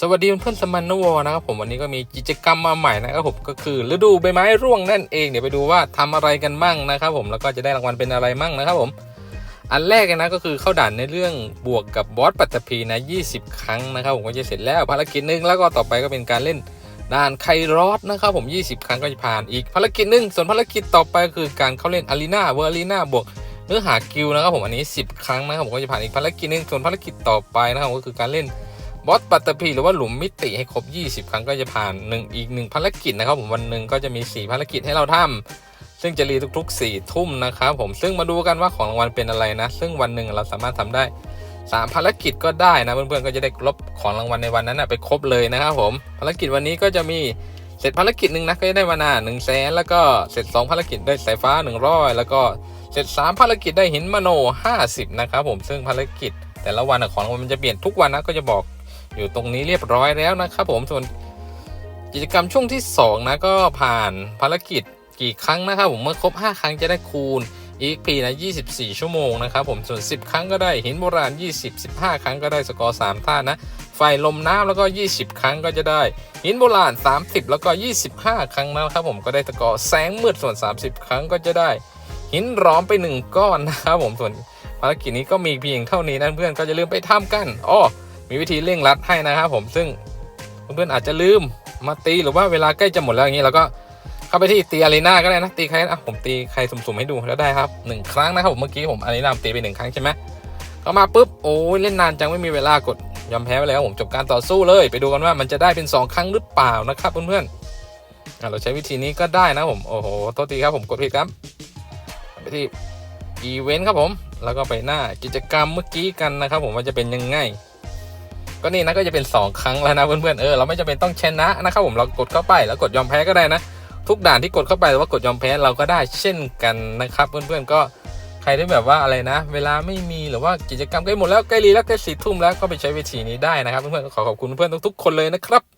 สวัสดีเพื่อนสมันนวอนะครับผมวันนี้ก็มีกิจกรรมมาใหม่นะครับผมก็คือฤดูใบไม้ร่วงนั่นเองเดี๋ยวไปดูว่าทำอะไรกันมั่งนะครับผมแล้วก็จะได้รางวัลเป็นอะไรมั่งนะครับผมอันแรกนะก็คือเข้าด่านในเรื่องบวกกับบอสปัตตภีนะ20 ครั้งนะครับผมก็จะเสร็จแล้วภารกิจหนึ่งแล้วก็ต่อไปก็เป็นการเล่นด่านไครอสนะครับผม 20 ครั้งก็จะผ่านอีกภารกิจหนึ่งส่วนภารกิจต่อไปก็คือการเข้าเล่นอารีนาเวอร์อารีนาบวกเนื้อหากิลนะครับผมอันนี้ 10 ครั้งนะครับผมก็จะผ่านอีกภารกิจหนึ่งส่วนภารกิจต่อไปนะครับก็คือการเล่น บอสปัตตภีหรือว่าหลุมมิติให้ครบ 20 ครั้งก็จะผ่านหนึ่งอีกหนึ่งภารกิจนะครับผมวันหนึ่งก็จะมี 4 ภารกิจให้เราทำซึ่งจะรีทุกๆ 4 ทุ่มนะครับผมซึ่งมาดูกันว่าของรางวัลเป็นอะไรนะ ซึ่งวันหนึ่งเราสามารถทำได้ 3 ภารกิจก็ได้นะเพื่อนๆก็จะได้ลบของรางวัลในวันนั้นนะไปครบเลยนะครับผมภารกิจวันนี้ก็จะมีเสร็จภารกิจหนึ่งนะก็จะได้มานาหนึ่งแสนแล้วก็เสร็จ 2 ภารกิจได้สายฟ้า 100 แล้วก็เสร็จ 3 ภารกิจได้หินมโน 50 นะครับผมซึ่งภารกิจแต่ละวันของรางวัลมันจะเปลี่ยนทุกวันนะก็จะบอก อยู่ตรงนี้เรียบร้อยแล้วนะครับผมส่วนกิจกรรมช่วงที่ 2 นะก็ผ่านภารกิจกี่ครั้งนะครับผมเมื่อครบ 5 ครั้งจะได้คูณ EXP นะ 24 ชั่วโมงนะครับผมส่วน 10 ครั้งก็ได้หินโบราณ 20 15 ครั้งก็ได้สกอร์ 3 ท่านะไฟลมน้ำแล้วก็ 20 ครั้งก็จะได้ หินโบราณ 30 แล้วก็ 25 ครั้งนะครับผมก็ได้สกอร์แสงมืดส่วน 30 ครั้งก็จะได้ หินร้อมไป 1 ก้อนนะครับผมส่วนภารกิจนี้ก็มีเพียงเท่านี้นะเพื่อนก็จะลืมไปทำกันอ้อ มีวิธีเร่งรัดให้นะครับผมซึ่งเพื่อนๆอาจจะลืมมาตีหรือว่าเวลาใกล้จะหมดแล้วอย่างนี้เราก็เข้าไปที่ตีอารีนาก็ได้นะตีใครอะผมตีใครสุ่มๆให้ดูแล้วได้ครับหนึ่งครั้งนะครับผมเมื่อกี้ผมอารีนาตีไปหนึ่งครั้งใช่ไหมเข้ามาปุ๊บโอ้ยเล่นนานจังไม่มีเวลากดยอมแพ้ไปแล้วผมจบการต่อสู้เลย ไปดูกันว่ามันจะได้เป็น 2 ครั้งหรือเปล่านะครับเพื่อนๆเราใช้วิธีนี้ก็ได้นะผมโอ้โหโทษทีครับผมกดผิดครับไปที่อีเวนต์ครับผม แล้วก็ไปหน้ากิจกรรมเมื่อกี้กันนะครับผมว่าจะเป็นยังไง ก็นี่นะก็จะเป็น 2 ครั้งแล้วนะเพื่อนๆเออเราไม่จำเป็นต้องชนะนะครับผมเรากดเข้าไปแล้วกดยอมแพ้ก็ได้นะ ทุกด่านที่กดเข้าไปหรือว่ากดยอมแพ้เราก็ได้เช่นกันนะครับเพื่อนๆก็ใครที่แบบว่าอะไรนะ เวลาไม่มีหรือว่ากิจกรรมใกล้หมดแล้วใกล้รีแล้วใกล้สี่ทุ่มแล้วก็ไปใช้วิธีนี้ได้นะครับเพื่อนๆขอขอบคุณเพื่อนทุกๆคนเลยนะครับ